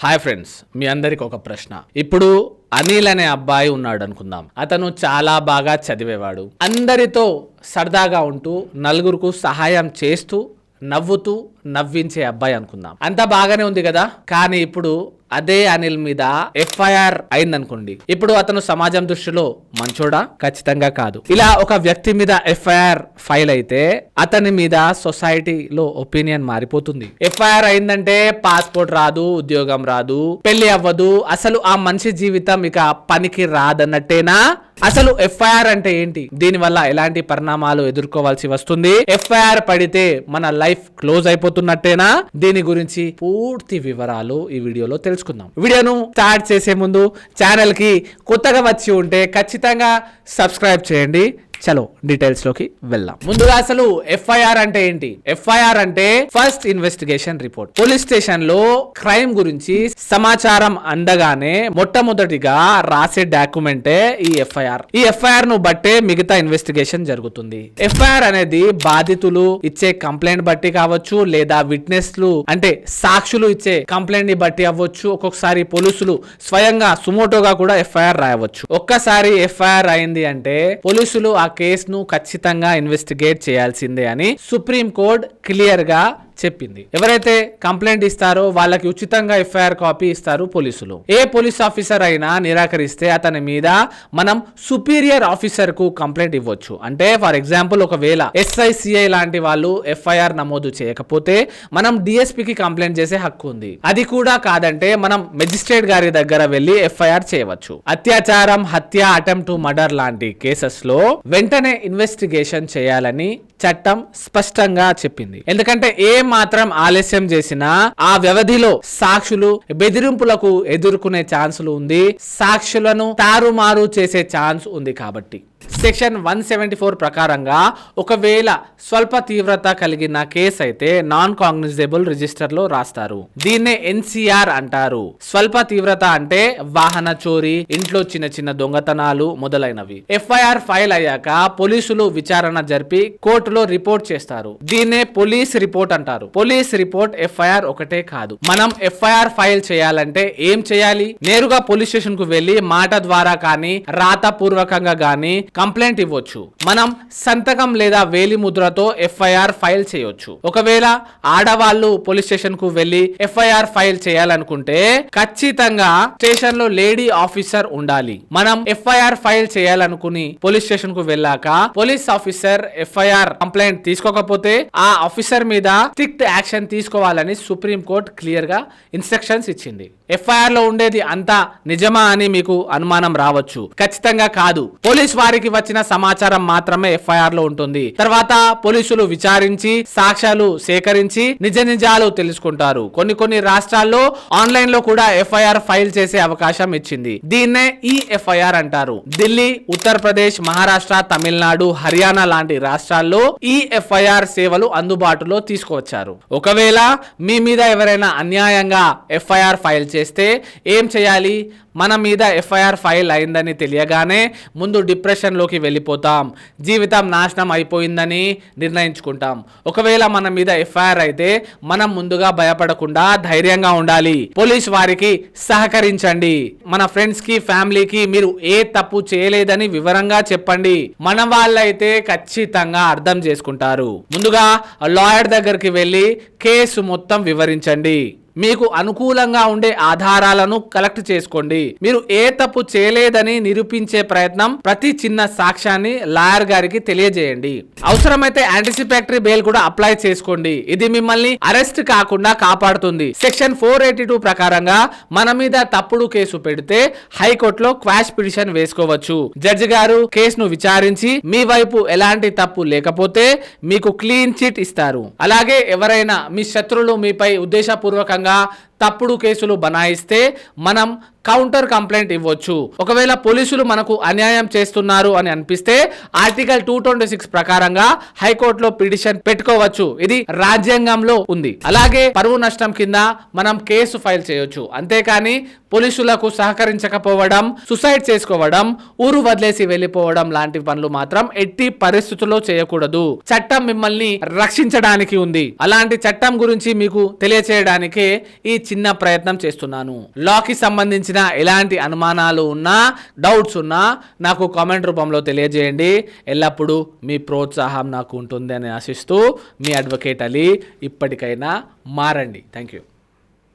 Hi friends మీ అందరికి ఒక ప్రశ్న. ఇప్పుడు అనిల్ అనే అబ్బాయి ఉన్నాడు అనుకుందాం. అతను చాలా బాగా చదివేవాడు. అందరితో సరదాగా ఉంటూ నలుగురుకు సహాయం చేస్తూ నవ్వుతూ నవ్వించే అబ్బాయి అనుకుందాం. అంతా బాగానే ఉంది కదా? కానీ ఇప్పుడు అదే అనిల్ మీద ఎఫ్ఐఆర్ అయిందనుకోండి. ఇప్పుడు అతను సమాజం దృష్టిలో మంచోడా? ఖచ్చితంగా కాదు. ఇలా ఒక వ్యక్తి మీద ఎఫ్ఐఆర్ ఫైల్ అయితే అతని మీద సొసైటీలో ఒపీనియన్ మారిపోతుంది. ఎఫ్ఐఆర్ అయిందంటే పాస్పోర్ట్ రాదు ఉద్యోగం రాదు పెళ్ళి అవ్వదు. అసలు ఆ మనిషి జీవితం ఇక పనికి రాదన్నట్టేనా? అసలు ఎఫ్ఐఆర్ అంటే ఏంటి? దీని వల్ల ఎలాంటి పరిణామాలు ఎదుర్కోవాల్సి వస్తుంది? ఎఫ్ఐఆర్ పడితే మన లైఫ్ క్లోజ్ అయిపోతున్నట్టేనా? దీని గురించి పూర్తి వివరాలు ఈ వీడియోలో తెలుసుకుందాం. వీడియోను స్టార్ట్ చేసే ముందు ఛానల్కి కొత్తగా వచ్చి ఉంటే ఖచ్చితంగా సబ్స్క్రైబ్ చేయండి. చలో డీటెయిల్స్లోకి వెళ్దాం. ముందుగా అసలు ఎఫ్ఐఆర్ అంటే ఏంటి? ఎఫ్ఐఆర్ అంటే ఫస్ట్ ఇన్వెస్టిగేషన్ రిపోర్ట్. పోలీస్ స్టేషన్లో క్రైమ్ గురించి సమాచారం అందగానే మొట్టమొదటిగా రాసే డాక్యుమెంటే ఈ ఎఫ్ఐఆర్. ఈ ఎఫ్ఐఆర్ను బట్టే మిగతా ఇన్వెస్టిగేషన్ జరుగుతుంది. ఎఫ్ఐఆర్ అనేది బాధితులు ఇచ్చే కంప్లైంట్ బట్టి కావచ్చు లేదా విట్నెస్లు అంటే సాక్షులు ఇచ్చే కంప్లైంట్ని బట్టి అవ్వచ్చు. ఒక్కొక్కసారి పోలీసులు స్వయంగా సుమోటోగా కూడా ఎఫ్ఐఆర్ రాయవచ్చు. ఒక్కసారి ఎఫ్ఐఆర్ అయింది అంటే పోలీసులు ఆ కేసును ఖచ్చితంగా ఇన్వెస్టిగేట్ చేయాల్సిందే అని సుప్రీం కోర్ట్ క్లియర్గా చెప్పింది. ఎవరైతే కంప్లైంట్ ఇస్తారో వాళ్ళకి ఉచితంగా ఎఫ్ఐఆర్ కాపీ ఇస్తారు పోలీసులు. ఏ పోలీస్ ఆఫీసర్ అయినా నిరాకరిస్తే అతని మీద మనం సుపీరియర్ ఆఫీసర్కు కంప్లైంట్ ఇవ్వచ్చు. అంటే ఫర్ ఎగ్జాంపుల్ ఒకవేళ ఎస్ఐసిఐ లాంటి వాళ్ళు ఎఫ్ఐఆర్ నమోదు చేయకపోతే మనం డిఎస్పీకి కంప్లైంట్ చేసే హక్కు ఉంది. అది కూడా కాదంటే మనం మెజిస్ట్రేట్ గారి దగ్గర వెళ్ళి ఎఫ్ఐఆర్ చేయవచ్చు. అత్యాచారం హత్య అటెంప్ట్ మర్డర్ లాంటి కేసెస్లో వెంటనే ఇన్వెస్టిగేషన్ చేయాలని చట్టం స్పష్టంగా చెప్పింది. ఎందుకంటే ఏ మాత్రం ఆలస్యం చేసినా ఆ వ్యవధిలో సాక్షులు బెదిరింపులకు ఎదుర్కొనే ఛాన్సులు ఉంది. సాక్షులను తారుమారు చేసే ఛాన్స్ ఉంది కాబట్టి. సెక్షన్ వన్ సెవెంటీ ఫోర్ ప్రకారంగా ఒకవేళ స్వల్ప తీవ్రత కలిగిన కేసు అయితే నాన్ కాగ్నిజబుల్ రిజిస్టర్లో రాస్తారు దీన్నే ఎన్సీఆర్ అంటారు. స్వల్ప తీవ్రత అంటే వాహన చోరీ ఇంట్లో చిన్న చిన్న దొంగతనాలు మొదలైనవి. ఎఫ్ఐఆర్ ఫైల్ అయ్యాక పోలీసులు విచారణ జరిపి కోర్టులో రిపోర్ట్ చేస్తారు. దీన్నే పోలీస్ రిపోర్ట్ అంటారు. పోలీస్ రిపోర్ట్ ఎఫ్ఐఆర్ ఒకటే కాదు. మనం ఎఫ్ఐఆర్ ఫైల్ చేయాలంటే ఏం చేయాలి? నేరుగా పోలీస్ స్టేషన్కు వెళ్ళి మాట ద్వారా కానీ రాతపూర్వకంగా కానీ గానీ కంప్లైంట్ ఇవ్వచ్చు. మనం సంతకం లేదా వేలి ముద్రతో ఎఫ్ఐఆర్ ఫైల్ చేయొచ్చు. ఒకవేళ ఆడవాళ్ళు పోలీస్ స్టేషన్కు వెళ్ళి ఎఫ్ఐఆర్ ఫైల్ చేయాలనుకుంటే ఖచ్చితంగా స్టేషన్లో లేడీ ఆఫీసర్ ఉండాలి. మనం ఎఫ్ఐఆర్ ఫైల్ చేయాలనుకుని పోలీస్ స్టేషన్కు వెళ్ళాక పోలీస్ ఆఫీసర్ ఎఫ్ఐఆర్ కంప్లైంట్ తీసుకోకపోతే ఆ ఆఫీసర్ మీద స్ట్రిక్ట్ యాక్షన్ తీసుకోవాలని సుప్రీం కోర్ట్ క్లియర్గా ఇన్స్ట్రక్షన్స్ ఇచ్చింది. ఎఫ్ఐఆర్లో ఉండేది అంతా నిజమా అని మీకు అనుమానం రావచ్చు. ఖచ్చితంగా కాదు. పోలీస్ వారికి వచ్చిన సమాచారం మాత్రమే ఎఫ్ఐఆర్లో ఉంటుంది. తర్వాత పోలీసులు విచారించి సాక్ష్యాలు సేకరించి నిజ నిజాలు తెలుసుకుంటారు. కొన్ని కొన్ని రాష్ట్రాల్లో ఆన్లైన్లో కూడా ఎఫ్ఐఆర్ ఫైల్ చేసే అవకాశం ఇచ్చింది. దీన్నే ఈ ఎఫ్ఐఆర్ అంటారు. ఢిల్లీ ఉత్తరప్రదేశ్ మహారాష్ట్ర తమిళనాడు హర్యానా లాంటి రాష్ట్రాల్లో ఈ ఎఫ్ఐఆర్ సేవలు అందుబాటులో తీసుకువచ్చారు. ఒకవేళ మీ మీద ఎవరైనా అన్యాయంగా ఎఫ్ఐఆర్ ఫైల్ చేస్తే ఏం చేయాలి? మన మీద ఎఫ్ఐఆర్ ఫైల్ అయిందని తెలియగానే ముందు డిప్రెషన్ డిప్రెషన్లోకి వెళ్ళిపోతాం. జీవితం నాశనం అయిపోయిందని నిర్ణయించుకుంటాం. ఒకవేళ మన మీద ఎఫ్ఐఆర్ అయితే మనం ముందుగా భయపడకుండా ధైర్యంగా ఉండాలి. పోలీస్ వారికి సహకరించండి. మన ఫ్రెండ్స్కి ఫ్యామిలీకి మీరు ఏ తప్పు చేయలేదని వివరంగా చెప్పండి. మన వాళ్ళైతే ఖచ్చితంగా అర్థం చేసుకుంటారు. ముందుగా లాయర్ దగ్గరికి వెళ్ళి కేసు మొత్తం వివరించండి. మీకు అనుకూలంగా ఉండే ఆధారాలను కలెక్ట్ చేసుకోండి. మీరు ఏ తప్పు చేయలేదని నిరూపించే ప్రయత్నం ప్రతి చిన్న సాక్ష్యాన్ని లాయర్ గారికి తెలియజేయండి. అవసరమైతే యాంటిసిపేటరీ బెయిల్ కూడా అప్లై చేసుకోండి. ఇది మిమ్మల్ని అరెస్ట్ కాకుండా కాపాడుతుంది. సెక్షన్ ఫోర్ ఎయిటీ టూ ప్రకారంగా మన మీద తప్పుడు కేసు పెడితే హైకోర్టులో క్వాష్ పిటిషన్ వేసుకోవచ్చు. జడ్జి గారు కేసును విచారించి మీ వైపు ఎలాంటి తప్పు లేకపోతే మీకు క్లీన్ చిట్ ఇస్తారు. అలాగే ఎవరైనా మీ శత్రులు మీపై ఉద్దేశపూర్వకంగా 하는가 తప్పుడు కేసులు బనాయిస్తే మనం కౌంటర్ కంప్లైంట్ ఇవ్వచ్చు. ఒకవేళ పోలీసులు మనకు అన్యాయం చేస్తున్నారు అని అనిపిస్తే ఆర్టికల్ టూ ట్వంటీ సిక్స్ ప్రకారంగా హైకోర్టులో పిటిషన్ పెట్టుకోవచ్చు. ఇది రాజ్యాంగంలో ఉంది. అలాగే పరువు నష్టం కింద మనం కేసు ఫైల్ చేయొచ్చు. అంతేకాని పోలీసులకు సహకరించకపోవడం సుసైడ్ చేసుకోవడం ఊరు వదిలేసి వెళ్ళిపోవడం లాంటి పనులు మాత్రం ఎట్టి పరిస్థితుల్లో చేయకూడదు. చట్టం మిమ్మల్ని రక్షించడానికి ఉంది. అలాంటి చట్టం గురించి మీకు తెలియచేయడానికే ఈ చిన్న ప్రయత్నం చేస్తున్నాను. లాకి సంబంధించిన ఎలాంటి అనుమానాలు ఉన్నా డౌట్స్ ఉన్నా నాకు కామెంట్ రూపంలో తెలియజేయండి. ఎల్లప్పుడూ మీ ప్రోత్సాహం నాకు ఉంటుంది అని ఆశిస్తూ మీ అడ్వకేట్ అలీ ఇప్పటికైనా మారండి. Thank you